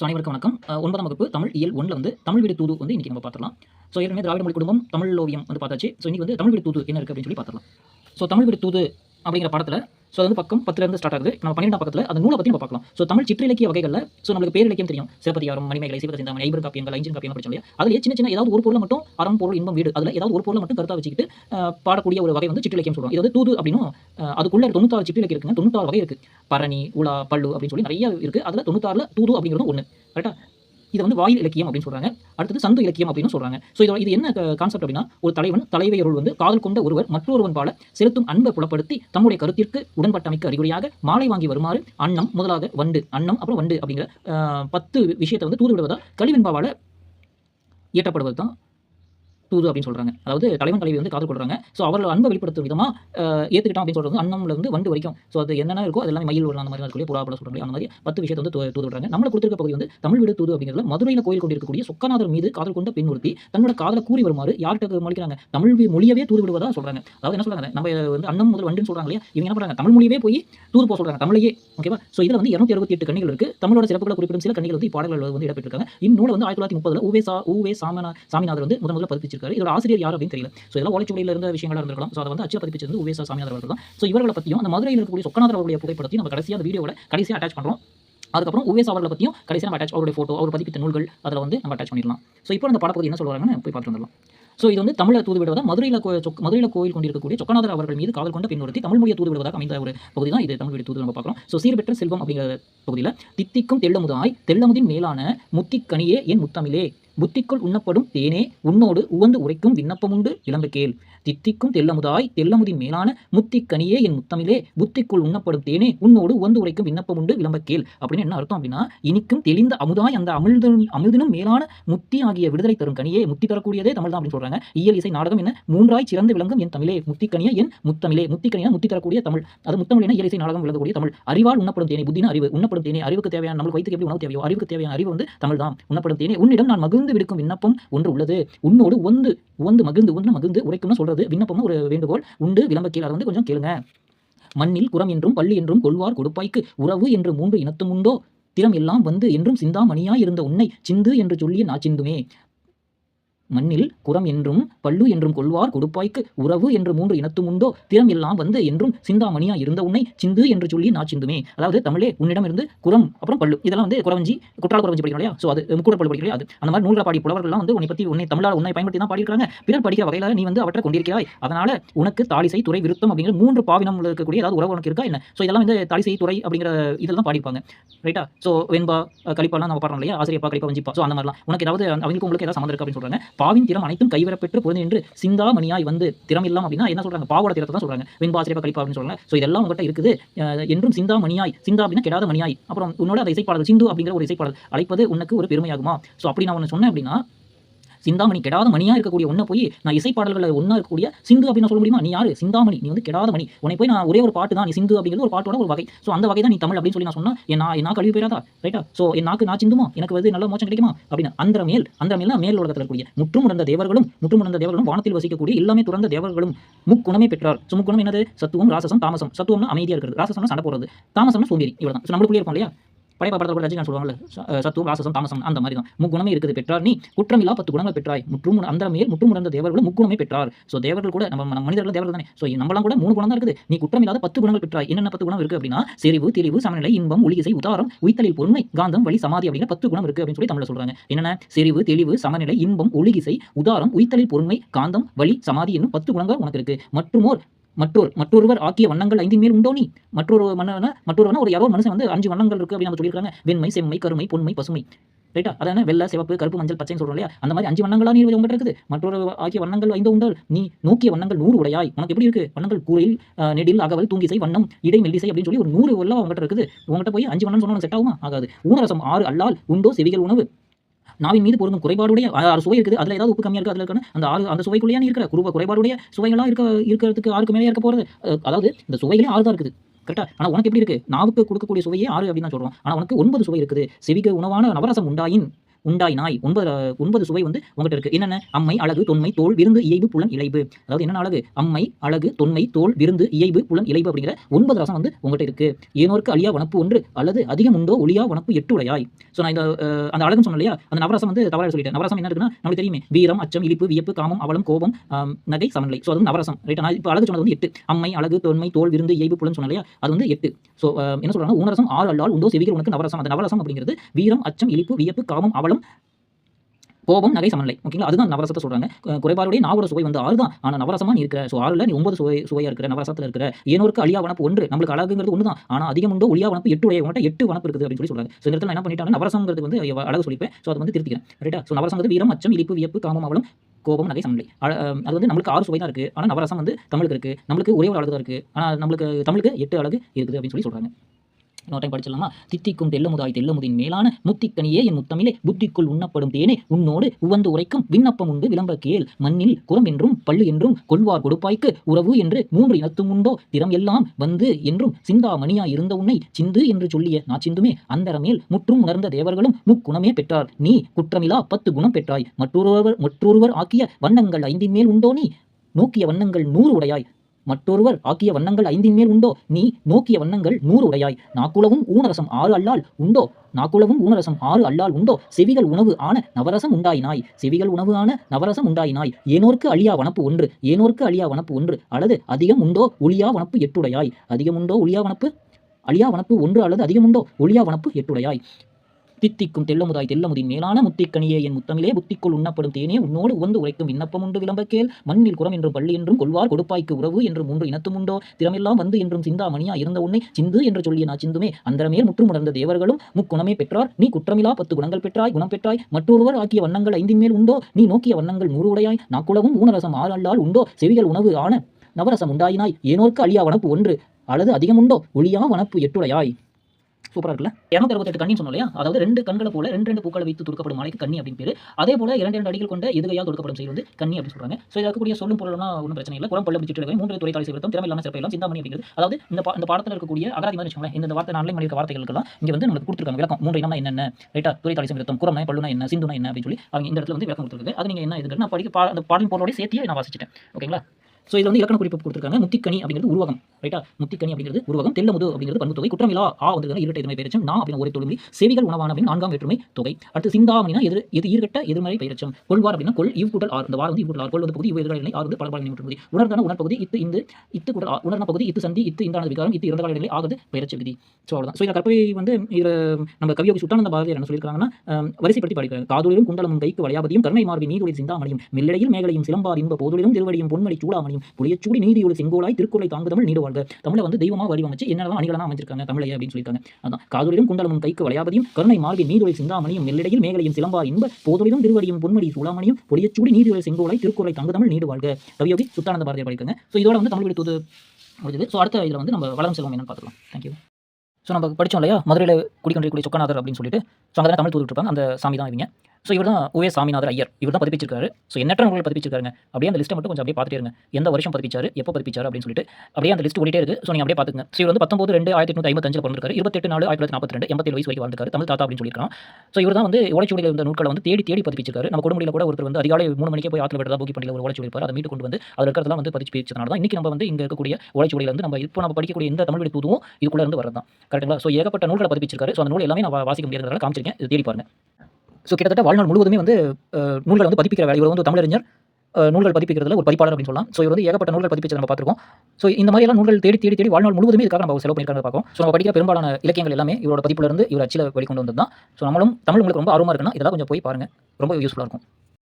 So அனைவருக்கும் வணக்கம். ஒன்பதாம் வகுப்பு தமிழ் இயல் ஒன்றில் வந்து தமிழ் வீடு தூது வந்து இன்றைக்கி நம்ம பார்த்துலாம் ஸோ ஏற்கனவே திராவிட மொழி குடும்பம் தமிழ் ஓவியம் வந்து பார்த்தாச்சு. ஸோ இன்றைக்கி வந்து தமிழ் வீடு தூது என்ன இருக்குது அப்படின்னு சொல்லி பார்த்துலாம் ஸோ தமிழ் வீடு தூது அப்படிங்கிற படத்தில் ஸோ அது வந்து பக்கம் பத்துலேருந்து ஸ்டார்ட் ஆகுது. நம்ம பன்னிரெண்டாம் பக்கத்தில் அந்த நூலை பற்றி நம்ம பார்க்கலாம். ஸோ தமிழ் சிற்றிலக்கிய வகைகளில் ஸோ நம்மளுக்கு பேர் இலக்கியம் தெரியும். சிறப்பதிகாரம் மணிமேகலை சிவக சிந்தாமணி ஐபர் காப்பியங்கள் ஐஞ்சின் காப்பியங்கள் படிச்சோம் இல்லையா அதில் சின்ன சின்ன ஏதாவது ஒரு பொருளை மட்டும் அறம் பொருள் இன்பம் வீடு அதில் ஏதாவது ஒரு பொருளை மட்டும் கருத்தாக வச்சுக்கிட்டு பாடக்கூடிய ஒரு வகை வந்து சிற்றிலக்கியம் சொல்லுவோம் இது வந்து தூது அப்படின்னும் அதுக்குள்ள தொண்ணூத்தாறு சிற்றிலக்கியம் இருக்குங்க. தொண்ணூத்தாறு வகை இருக்குது பரணி உலா பல்லு அப்படின்னு சொல்லி நிறைய இருக்குது அதில் தொண்ணூத்தாறில் தூது அப்படிங்கிறது ஒன்று கரெக்டாக இதை வந்து வாயில் இலக்கியம் அப்படின்னு சொல்றாங்க. அடுத்தது சந்து இலக்கியம் அப்படின்னு சொல்றாங்க. ஸோ இது இது என்ன கான்செப்ட் அப்படின்னா ஒரு தலைவன் தலைவையருள் வந்து காதல் கொண்ட ஒருவர் மற்றொருவன் பால செலுத்தும் அன்பை புலப்படுத்தி தம்முடைய கருத்திற்கு உடன்பட்டமைக்கு அறிகுறியாக மாலை வாங்கி வருமாறு அன்னம் முதலாக வண்டு அன்னம் அப்புறம் வண்டு அப்படிங்கிற பத்து விஷயத்தை வந்து தூது விடுவதா கலிவெண்பாவால் இயற்றப்படுவது தான் தூது அப்படின்னு சொல்றாங்க. அதாவது தலைவன் தலைவி வந்து காதல் கொள்றாங்க. ஸோ அவர்கள் அன்பை வெளிப்படுத்தும் விதமாக ஏற்றுக்கிட்டான் அப்படின்னு சொல்றது அன்னம்ல இருந்து வண்டு வரைக்கும். ஸோ அது என்னென்ன இருக்கோ அதெல்லாம் எல்லாமே மயில் ஒரு அந்த மாதிரி இருக்கக்கூடிய புறா சொல்றாங்க அந்த மாதிரி பத்து விஷயத்தை வந்து தூது விடுறாங்க நம்மளை கொடுத்துருக்க பகுதி வந்து தமிழ் வீடு தூது அப்படிங்கிறது மதுரையில் கோயில் கொண்டிருக்கக்கூடிய சொக்கநாதர் மீது காதல் கொண்ட பெண் ஒருத்தி தன்னோட காதலை கூறி வருமாறு யார்கிட்ட மொழிக்கிறாங்க? தமிழ் மொழியவே தூது விடுவதா சொல்றாங்க. அதாவது என்ன சொல்றாங்க? நம்ம வந்து அன்னம் முதல் வண்டுன்னு சொல்றாங்க இல்லையா? இவங்க என்ன பண்றாங்க? தமிழ் மொழியவே போய் தூது போக சொல்றாங்க. தமிழையே. ஓகேவா ஸோ இதில் வந்து இரநூத்தி அறுபத்தி எட்டு கண்ணிகள் இருக்கு. தமிழோட சிறப்புகளை குறிப்பிடும் சில கண்ணிகள் வந்து பாடல்கள் வந்து இடம்பெற்றிருக்காங்க. இந்நூலை வந்து ஆயிரத்தி தொள்ளாயிரத்தி முப்பதுல உவே சா உவே சாமனா சாமிநாதர் வந்து முதல் முதல்ல பதிப்பிச்சிருக்காரு இதோட ஆசிரியர் யார் அப்படின்னு தெரியல. ஸோ இதெல்லாம் ஓலைச்சுவடியில் இருந்த விஷயங்களா இருந்திருக்கலாம். ஸோ அதை வந்து அச்சில் பதிப்பிச்சிருந்து உவேசா சாமியார் அவர்கள் தான். ஸோ இவர்களை பற்றியும் அந்த மதுரையில் இருக்கக்கூடிய சொக்கநாதர் அவருடைய புகைப்படத்தையும் நம்ம கடைசியாக அந்த வீடியோவில் கடைசியாக அட்டாச் பண்ணுறோம் அதுக்கப்புறம் உவேஸ் அவர்களை பற்றியும் கடைசியாக நம்ம அட்டாச் அவருடைய ஃபோட்டோ அவர் பதிப்பித்த நூல்கள் அதில் வந்து நம்ம அட்டாச் பண்ணிடலாம். ஸோ இப்போ அந்த பாடப்பகுதி என்ன சொல்கிறாங்கன்னு போய் பார்த்து வந்துடலாம். ஸோ இது வந்து தமிழை தூது விடுவதா? மதுரையில் கோ சொக் மதுரையில் கோயில் கொண்டிருக்கக்கூடிய சொக்கநாதர் அவர்கள் மீது காதல் கொண்ட பெண் தமிழ் மொழியை தூது விடுவதாக அமைந்த ஒரு பகுதி தான் இது தமிழ் வீடு தூது நம்ம பார்க்குறோம். ஸோ சீர்பெற்ற செல்வம் அப்படிங்கிற பகுதியில் தித்திக்கும் தெள்ளமுதாய் தெள்ளமுதின் மேலான முத்திக்கனியே என் முத்தமிழே. புத்திக்குள் உண்ணப்படும் தேனே உன்னோடு உவந்து உரைக்கும் விண்ணப்பமுண்டு இளம்பக்கேள் தித்திக்கும் தெல்லமுதாய் தெல்லமுதின் மேலான முத்திக்கனியே என் முத்தமிழே புத்திக்குள் உண்ணப்படும் தேனே உன்னோடு உவந்து உரைக்கும் விண்ணப்பமுண்டு விளம்பக்கேள் அப்படின்னு என்ன அர்த்தம் அப்படின்னா இனிக்கும் தெளிந்த அமுதாய் அந்த அமிழ்தனும் அமிழ்தினும் மேலான முத்தி ஆகிய விடுதலை தரும் கனியே முத்தி தரக்கூடியதே தமிழ் தான் அப்படின்னு சொல்றாங்க. இயல் இசை நாடகம் என்ன? மூன்றாய் சிறந்து விளங்கும் என் தமிழே முத்திக்கனியே என் முத்தமிழே. முத்திக்கனியா முத்தி தரக்கூடிய தமிழ். அது முத்தமிழ் என இயல் இசை நாடகம் விளங்கக்கூடிய தமிழ். அறிவால் உண்ணப்படும் தேனே புத்தின அறிவு உண்ணப்படும் தேனே அறிவுக்கு தேவையான நம்மளுக்கு வயிற்றுக்கு எப்படி உணவு தேவையோ அறிவுக்கு தேவையான அறிவு வந்து தமிழ் தான் உண்ணப்படும் தேனே உன்னிடம் நான் மகிழ்ந்து விடுக்கும் விண்ணப்பம் ஒன்று உள்ளது. உன்னோடு ஒன்று உந்து மகிழ்ந்து ஒன்று மகிழ்ந்து உரைக்கும்னு சொல்றது விண்ணப்பம்னு ஒரு வேண்டுகோள். உண்டு விளம்ப கீழே வந்து கொஞ்சம் கேளுங்க. மண்ணில் குரம் என்றும் பள்ளி என்றும் கொள்வார் கொடுப்பாய்க்கு உறவு என்று மூன்று இனத்தும் உண்டோ? திறம் எல்லாம் வந்து என்றும் சிந்தாமணியாய் இருந்த உன்னை சிந்து என்று சொல்லிய நாச்சிந்துமே மண்ணில் குரம் என்றும் பள்ளு என்றும் கொள்வார் கொடுப்பாய்க்கு உறவு என்று மூன்று இனத்தும் உண்டோ திறம் எல்லாம் வந்து என்றும் சிந்தாமணியா இருந்த உன்னை சிந்து என்று சொல்லி நான் சிந்துமே. அதாவது தமிழே உன்னிடம் இருந்து குரம் அப்புறம் பள்ளு இதெல்லாம் வந்து குறவஞ்சி குற்றால குறவஞ்சி படிக்கணும் இல்லையா? ஸோ அது முக்கூட பல்லு படிக்கலையா அது. அந்த மாதிரி நூல்களை பாடி புலவர்கள்லாம் வந்து உன்னை பற்றி உன்னை தமிழால் உன்னை பயன்படுத்தி தான் பாடிக்கிறாங்க பிறர் படிக்கிற வகையில் நீ வந்து அவற்றை கொண்டிருக்கிறாய். அதனால உனக்கு தாலிசை துறை விருத்தம் அப்படிங்கிற மூன்று பாவினம் இருக்கக்கூடிய ஏதாவது உறவு உனக்கு இருக்கா என்ன? ஸோ இதெல்லாம் வந்து தாலிசை துறை அப்படிங்கிற இதெல்லாம் பாடிப்பாங்க ரைட்டா ஸோ வெண்பா கழிப்பாலாம் நம்ம பாடுறோம் இல்லையா? ஆசிரியப்பா கழிப்பா வஞ்சிப்பா. ஸோ அந்த மாதிரிலாம். உனக்கு ஏதாவது அவங்களுக்கு உங்களுக்கு ஏதாவது சம்மந்தம் இருக்கு அப்படின்னு சொல்றாங்க. பாவின் திறம் அனைத்தும் கைவரப்பெற்று பொருந்தி என்று சிந்தாமணியாய் வந்து திறம் இல்லாம அப்படின்னா என்ன சொல்றாங்க? பாவோட திறத்தை தான் சொல்றாங்க. வெண்பா கழிப்பா அப்படின்னு சொல்றாங்க. ஸோ இதெல்லாம் உங்கள்கிட்ட இருக்குது. அஹ், என்றும் சிந்தாமணியாய் சிந்தா அப்படின்னா கெடாத மணியாய். அப்புறம் உன்னோட அந்த இசைப்பாடல் சிந்து அப்படிங்கிற ஒரு இசைப்பாடல் அழைப்பது உனக்கு ஒரு பெருமையாகுமா? ஸோ அப்படி நான் ஒன்று சொன்னேன் அப்படின்னா சிந்தாமணி கெடாத மணியாக இருக்கக்கூடிய ஒன்றை போய் நான் இசைப்பாடல்கள் ஒன்றா இருக்கக்கூடிய சிந்து அப்படின்னு சொல்ல முடியுமா? நீ யாரு? சிந்தாமணி நீ வந்து கெடாத மணி. உன்னை போய் நான் ஒரே ஒரு பாட்டு தான் நீ சிந்து அப்படிங்கிறது ஒரு பாட்டோட ஒரு வகை. ஸோ அந்த வகை தான் நீ தமிழ் அப்படின்னு சொல்லி நான் சொன்னால் என் நான் என் நாக்கு கழுவி ரைட்டா ஸோ என் நாக்கு நான் சிந்துமா? எனக்கு வந்து நல்ல மோச்சம் கிடைக்குமா? அப்படின்னு. அந்த மேல் அந்த மேல் மேல் உலகத்தில் இருக்கக்கூடிய. முற்றும் உணர்ந்த தேவர்களும் முற்றும் உணர்ந்த தேவர்களும் வானத்தில் வசிக்கக்கூடிய எல்லாமே துறந்த தேவர்களும் முக்குணமே பெற்றார். ஸோ முக்குணம் என்னது? சத்துவம் ராசசம் தாமசம். சத்துவம்னா அமைதியாக இருக்கிறது. ராசசம்னா சண்டை போடுறது. தாமசம்னா சோம்பேறி. இவ்வளோ தான் ஸோ நம்மளுக்குள்ளே இருப்போம் இல்லையா? பழைய படத்தில் கூட ரஜினிகாந்த் சொல்லுவாங்கல்ல சத்துவம் ராசசம் தாமசம் அந்த மாதிரி தான். முக்குணமே இருக்குது பெற்றார் நீ குற்றமில்லா பத்து குணங்கள் பெற்றாய். முற்றும் அந்த மேல் முற்றும் உணர்ந்த தேவர்களும் முக்குணமே பெற்றார். ஸோ தேவர்கள் கூட நம்ம நம்ம மனிதர்கள் தேவர்கள் தானே. ஸோ நம்மளாம் கூட மூணு குணம் தான் இருக்குது. நீ குற்றமில்லாத பத்து குணங்கள் பெற்றாய். என்னென்ன பத்து குணம் இருக்கு அப்படின்னா செறிவு தெளிவு சமநிலை இன்பம் ஒளிகிசை உதாரம் உய்த்தலில் பொறுமை காந்தம் வழி சமாதி அப்படின்னு பத்து குணம் இருக்கு அப்படின்னு சொல்லி தமிழ்ல சொல்றாங்க. என்னென்ன? செறிவு தெளிவு சமநிலை இன்பம் ஒளிகிசை உதாரம் உய்த்தலில் பொறுமை காந்தம் வழி சமாதி என்னும் பத்து குணங்கள் உனக்கு இருக்கு. மற்றும் மற்றொரு மற்றொருவர் ஆக்கிய வண்ணங்கள் ஐந்தின் மேல் உண்டோ நீ? மற்றொரு மன்னன மற்றொருவனா? ஒரு யாரோ மனுஷன் வந்து அஞ்சு வண்ணங்கள் இருக்கு அப்படின்னு நம்ம சொல்லியிருக்காங்க. வெண்மை செம்மை கருமை பொன்மை பசுமை. ரைட்டா அதான? வெள்ளை சிவப்பு கருப்பு மஞ்சள் பச்சைன்னு சொல்றோம் இல்லையா? அந்த மாதிரி அஞ்சு வண்ணங்களா நீ உங்கள்கிட்ட இருக்குது? மற்றொரு ஆகிய வண்ணங்கள் ஐந்து உண்டால். நீ நோக்கிய வண்ணங்கள் நூறு உடையாய். உனக்கு எப்படி இருக்கு? வண்ணங்கள் கூரையில் நெடில் அகவல் தூங்கிசை வண்ணம் இடை மெல்லிசை அப்படின்னு சொல்லி ஒரு நூறு எல்லாம் உங்கள்கிட்ட இருக்குது. உங்கள்கிட்ட போய் அஞ்சு வண்ணம் சொன்னா செட் ஆகுமா? ஆகாது. ஊனரசம் ஆறு அல்லால் உண்டோ செவிகள் உணவு? நாவின் மீது பொருந்தும் குறைபாடுடைய ஆறு சுவை இருக்குது. அதில் ஏதாவது உப்பு கம்மியாக இருக்குது அதில் இருக்கணும் அந்த ஆறு அந்த சுவைக்குள்ளேயே இருக்கிற குருப குறைபாடுடைய சுவைகளாக இருக்க இருக்கிறதுக்கு ஆறுக்கு மேலே இருக்க போகிறது அதாவது இந்த சுவைகளே ஆறு தான் இருக்குது கரெக்டா ஆனால் உனக்கு எப்படி இருக்கு? நாவுக்கு கொடுக்கக்கூடிய சுவையே ஆறு அப்படின்னு தான் சொல்கிறோம் ஆனால் உனக்கு ஒன்பது சுவை இருக்குது. செவிக்கு உணவான நவரசம் உண்டாயின் உண்டாயினாய். ஒன்பது ஒன்பது சுவை வந்து உங்கள்கிட்ட இருக்குது என்னென்ன? அம்மை அழகு தொன்மை தோல் விருந்து இயைபு புலன் இழைப்பு அதாவது என்னென்ன அழகு? அம்மை அழகு தொன்மை தோல் விருந்து இயைபு புலன் இழைவு அப்படிங்கிற ஒன்பது ரசம் வந்து உங்கள்கிட்ட இருக்குது ஏனோருக்கு அழியா வனப்பு ஒன்று அல்லது அதிகம் உண்டோ ஒளியா வனப்பு எட்டு உடையாய். ஸோ நான் இந்த அந்த அழகுன்னு சொன்னேன் இல்லையா? அந்த நவரசம் வந்து தவறாக சொல்லிட்டேன். நவரசம் என்ன இருக்குன்னா நம்மளுக்கு தெரியுமே. வீரம் அச்சம் இழிப்பு வியப்பு காமம் அவலம் கோபம் நகை சமநிலை. ஸோ அது நவரசம். ரைட் நான் இப்போ அழகு சொன்னது வந்து எட்டு. அம்மை அழகு தொன்மை தோல் விருந்து இயைபு புலன் சொன்னேன் இல்லையா? அது வந்து எட்டு. ஸோ என்ன சொல்றாங்க உணரசம் ஆறு அல்லால் உண்டோ செவிகள் உனக்கு நவரசம். அந்த நவரசம் அப்படிங்கிறது வீரம் அச்சம் இழிப்பு வியப்பு காமம் அவலம் கோபம் நகை சமநிலை. ஓகேங்களா? அதுதான் நவரசத்தை சொல்றாங்க. குறைபாடுடைய நாவோட சுவை வந்து ஆறு தான் ஆனால் நவரசமா நீ இருக்கிற ஸோ ஆறுல நீ ஒன்பது சுவை சுவையா இருக்கிற நவரசத்தில் இருக்கிற ஏனோருக்கு அழியா வனப்பு ஒன்று நம்மளுக்கு அழகுங்கிறது ஒன்று தான் ஆனால் அதிகம் உண்டோ ஒளியா வனப்பு எட்டு உடைய உன்கிட்ட எட்டு வனப்பு இருக்குது அப்படின்னு சொல்லி சொல்றாங்க. ஸோ இந்த இடத்துல என்ன பண்ணிட்டாங்க நவரசங்கிறது வந்து அழகு சொல்லிப்பேன். ஸோ அது வந்து திருத்திக்கிறேன். ரைட்டா ஸோ நவரசங்கிறது வீரம் அச்சம் இழிப்பு வியப்பு காமம் அவளும் கோபம் நகை சமநிலை. அழ- அது வந்து நம்மளுக்கு ஆறு சுவை தான் இருக்குது ஆனால் நவரசம் வந்து தமிழுக்கு இருக்குது நம்மளுக்கு ஒரே ஒரு அழகு தான் இருக்குது ஆனால் நம்மளுக்கு தமிழுக்கு எட்டு அழகு இருக்குது அப்படின்னு சொல்லி சொல்றாங்க. இன்னொரு டைம் படிச்சிடலாமா? தித்திக்கும் தெல்லமுதாய் தெல்லமுதின் மேலான முத்திக்கனியே என் முத்தமிழே. புத்திக்குள் உண்ணப்படும் தேனே உன்னோடு உவந்து உரைக்கும் விண்ணப்பம் உண்டு விளம்ப கேள். மண்ணில் குரம் என்றும் பள்ளு என்றும் கொள்வார் கொடுப்பாய்க்கு. உறவு என்று மூன்று இனத்தும் உண்டோ? திறம் எல்லாம் வந்து என்றும் சிந்தா மணியா இருந்த உன்னை சிந்து என்று சொல்லிய நாச்சிந்துமே அந்தரமேல் முற்றும் உணர்ந்த தேவர்களும் முக்குணமே பெற்றார். நீ குற்றமிலா பத்து குணம் பெற்றாய். மற்றொருவர் மற்றொருவர் ஆக்கிய வண்ணங்கள் ஐந்தின் மேல் உண்டோ நீ? நோக்கிய வண்ணங்கள் நூறு உடையாய். மற்றொருவர் ஆக்கிய வண்ணங்கள் ஐந்தின் மேல் உண்டோ? நீ நோக்கிய வண்ணங்கள் நூறு உடையாய். நாக்குலவும் ஊனரசம் ஆறு அல்லால் உண்டோ? நாக்குலவும் ஊனரசம் ஆறு அல்லால் உண்டோ? செவிகள் உணவு ஆன நவரசம் உண்டாயினாய். செவிகள் உணவு ஆன நவரசம் உண்டாயினாய். ஏனோர்க்கு அழியா வனப்பு ஒன்று ஏனோர்க்கு அழியா வனப்பு ஒன்று. அல்லது அதிகம் உண்டோ? ஒளியா வனப்பு எட்டுடையாய். அதிகம் உண்டோ? ஒளியா வனப்பு? அழியா வனப்பு ஒன்று அல்லது அதிகம் உண்டோ? ஒளியா வனப்பு எட்டுடையாய். தித்திக்கும் தெல்லமுதாய் தெல்லமுதின் மேலான முத்திக்கனியே என் முத்தமிழே புத்திக்குள் உண்ணப்படும் தேனே உன்னோடு உவந்து உரைக்கும் விண்ணப்பம் உண்டு விளம்பக்கேல் மண்ணில் குரம் என்றும் பள்ளி என்றும் கொள்வார் கொடுப்பாய்க்கு உறவு என்று மூன்று இனத்தும் உண்டோ? திறமெல்லாம் வந்து என்றும் சிந்தா மணியா இருந்த உன்னை சிந்து என்று சொல்லிய நான் சிந்துமே அந்தரமேல் முற்றும் உணர்ந்த தேவர்களும் முக்குணமே பெற்றார். நீ குற்றமிலா பத்து குணங்கள் பெற்றாய் குணம் பெற்றாய். மற்றொருவர் ஆக்கிய வண்ணங்கள் ஐந்தின் மேல் உண்டோ? நீ நோக்கிய வண்ணங்கள் நூறு உடையாய் நாக்குலவும் ஊனரசம் ஆறு அல்லால் உண்டோ? செவிகள் உணவு ஆன நவரசம் உண்டாயினாய். ஏனோர்க்கு அழியா வனப்பு ஒன்று அல்லது அதிகம் உண்டோ? ஒளியா வனப்பு எட்டுடையாய். சூப்பராக இருக்குல்ல? இரநூத்தி அறுபத்தெட்டு கண்ணி சொன்னோம் இல்லையா? அதாவது ரெண்டு கண்களை போல ரெண்டு ரெண்டு பூக்களை வைத்து துடுக்கப்படும் மாலைக்கு கண்ணி அப்படின்னு பேர். அதே போல இரண்டு ரெண்டு அடிகள் கொண்ட எதுகையால் தொடுக்கப்படும் செயல் வந்து கண்ணி அப்படின்னு சொல்றாங்க. ஸோ இதில் இருக்கக்கூடிய சொல்லும் பொருள்லாம் ஒன்றும் பிரச்சனை இல்லை. குரம் பல்ல பிடிச்சிட்டு மூன்று துறை தாய் சிறுத்தம் திறமை இல்லாமல் சிறப்பெல்லாம் சிந்தாமணி அப்படிங்கிறது. அதாவது இந்த இந்த பாடத்தில் இருக்கக்கூடிய அகராதி மாதிரி வச்சுக்கோங்களேன். இந்த வார்த்தை நாளை மணி வார்த்தைகளுக்கெல்லாம் இங்கே வந்து நம்மளுக்கு கொடுத்துருக்காங்க. விளக்கம். மூன்று இனம் என்னென்ன? ரைட்டா துறை தாய் சிறுத்தம் குரம்னா பல்லுனா என்ன? சிந்துனா என்ன? அப்படின்னு சொல்லி அவங்க இந்த இடத்துல வந்து விளக்கம் கொடுத்துருக்காங்க. அது நீங்கள் என்ன இதுங்கிறது நான் படிக்க பா அந்த பாடல் பொருளோட சேர்த்தியே நான் வாசிச்சிட்டேன். ஓகேங்களா? ஸோ இதில் வந்து இலக்கண குறிப்பு கொடுத்துருக்காங்க. முத்திக்கணி அப்படிங்கிறது உருவகம். ரைட்டா முத்திக்கணி அப்படிங்கிறது உருவகம். தெல்லமுது அப்படிங்கிறது பண்பு தொகை. குற்றமிலா ஆ வந்து இரட்டை எதிர்மை பெயரச்சம். நான் அப்படின்னு ஒரே தொழில் செவிகள் உணவான அப்படின்னு நான்காம் வேற்றுமை தொகை. அடுத்து சிந்தாமணினா எதிர் எது ஈர்கட்ட எதிர்மறை பெயரச்சம். கொள்வார் அப்படின்னா கொள் இவ் கூட்டல் ஆர். இந்த வாரம் வந்து இவ் கூட்டல் ஆர். கொள் வந்து பகுதி இவ் எதிர்கால நிலை ஆறு வந்து பலபால நிமிடம் பகுதி. உணர்ந்தான உணர்பகுதி இத்து இந்த இத்து கூட்டல் ஆ- உணர்ந்த பகுதி இத்து சந்தி இத்து இந்தான விகாரம் இத்து இறந்த கால நிலை ஆகுது பெயரச்ச விதி. ஸோ அவ்வளோதான் ஸோ இந்த கற்பை வந்து இதில் நம்ம கவியோகி சுட்டானந்த பாரதியார் என்ன சொல்லியிருக்காங்கன்னா வரிசைப்படுத்தி படிக்கிறாங்க காதொலிலும் குண்டலமும் கைக்கு வளையாபதியும் கருணை மார்பி நீதொழி சிந்தாமணியும் மெல்லடையில் மேகலையும் சிலம்பார் இன்ப போதொழிலும் திருவடியும் பொன்மணி சூடாமணியும் புளியச்சூடி நீதியோடு செங்கோலாய் திருக்குறளை தாங்கு தமிழ் நீடு வாழ்க. தமிழை வந்து தெய்வமா வடிவமைச்சு என்னெல்லாம் அணிகளாக அமைச்சிருக்காங்க தமிழையே அப்படின்னு சொல்லியிருக்காங்க. அதான் காதொலிலும் குண்டலமும் கைக்கு வளையாபதியும் கருணை மார்பி நீதொழி சிந்தாமணியும் மெல்லடையில் மேகலையும் சிலம்பார் இன்ப போதொழிலும் திருவடியும் பொன்மடி சூடாமணியும் புளியச்சூடி நீதியோடு செங்கோலாய் திருக்குறளை தாங்கு தமிழ் நீடு வாழ்க. கவியோகி சுத்தானந்த பாரதியார் படிக்காங்க. ஸோ இதோட வந்து தமிழ் விடுத்து முடிஞ்சது. ஸோ அடுத்த இதில் வந்து நம்ம வளம் செல்வம் என்னன்னு பார்த்துக்கலாம். தேங்க்யூ ஸோ நம்ம படித்தோம் இல்லையா? மதுரையில் குடிக்கொண்டிருக்கூடிய சொக்கநாதர் அப்படின்னு சொல்லிட்டு. ஸோ அங்கே தமிழ் தூதுட்ருப்பாங்க அந்த சாமி தான் இவங்க. ஸோ இவர் தான் ஓஏ சாமிநாதர் ஐயர். இவர் தான் பதிப்பிச்சிருக்காரு ஸோ எண்ணற்ற நூல்கள் பதிப்பிச்சிருக்காங்க அப்படியே அந்த லிஸ்ட்டை மட்டும் கொஞ்சம் அப்படியே பார்த்துட்டு எந்த வருஷம் பதிப்பிச்சாரு? எப்போ பதிப்பிச்சாரு? அப்படின்னு சொல்லிட்டு அப்படியே அந்த லிஸ்ட் ஓடிட்டே இருக்கு. ஸோ நீங்கள் அப்படியே பார்த்துங்க ஸோ இவர் வந்து பத்தொம்பது ரெண்டு ஆயிரத்தி எட்நூற்றி ஐம்பத்தஞ்சில் பிறந்திருக்காரு. இருபத்தெட்டு நாலு ஆயிரத்தி தொள்ளாயிரத்தி நாற்பத்தி ரெண்டு எண்பத்தி வயசு வரைக்கும் வாழ்ந்திருக்காரு. தமிழ் தாத்தா அப்படின்னு சொல்லியிருக்கான். ஸோ இவர் தான் வந்து ஓலைச்சுவடியில் இருந்த நூல்களை வந்து தேடி தேடி பதிப்பிச்சிருக்காரு. நம்ம குடும்பத்தில் கூட ஒருத்தர் வந்து அதிகாலை மூணு மணிக்கே போய் ஆற்றுல விடுறதா போக்கி பண்ணியில் ஒரு ஓலைச்சுவடி இருப்பார் அதை மீட்டு கொண்டு வந்து அதில் இருக்கிறதெல்லாம் வந்து பதிப்பிச்சதுனால தான் இன்றைக்கி நம்ம வந்து இங்கே இருக்கக்கூடிய ஓலைச்சுவடியில் வந்து நம்ம இப்போ நம்ம படிக்கக்கூடிய எந்த தமிழ் வழி தூதுவும் இருந்து வரதான் கரெக்டுங்களா ஸோ ஏகப்பட்ட நூல்களை பதிப்பிச்சிருக்காரு. ஸோ அந்த நூல் எல்லாமே நான் வாசிக்க முடியாததால காமிச்சிருக்கேன். இது தேடி பாருங்க. ஸோ கிட்டத்தட்ட வாழ்நாள் முழுவதுமே வந்து அஹ், நூல்களை வந்து பதிப்பிக்கிற வேலை இவர் வந்து தமிழறிஞர். நூல்கள் பதிப்பிக்கிறதுல ஒரு பதிப்பாளர் அப்படின்னு சொல்லலாம். ஸோ இவர் வந்து ஏகப்பட்ட நூல்கள் பதிப்பிச்சதை நம்ம பார்த்துருக்கோம். ஸோ இந்த மாதிரி எல்லாம் நூல்கள் தேடி தேடி தேடி வாழ்நாள் முழுவதுமே இதுக்காக நம்ம செலவு பண்ணியிருக்கிறத பார்க்கும் ஸோ நம்ம படிக்கிற பெரும்பாலான இலக்கியங்கள் எல்லாமே இவரோட பதிப்புலேருந்து இவர் அச்சில் வெளிக்கொண்டு வந்தது தான். ஸோ நம்மளும் தமிழ் உங்களுக்கு ரொம்ப ஆர்வமாக இருக்குன்னா இதெல்லாம் கொஞ்சம் போய் பாருங்கள் ரொம்ப யூஸ்ஃபுல்லாக இருக்கும்.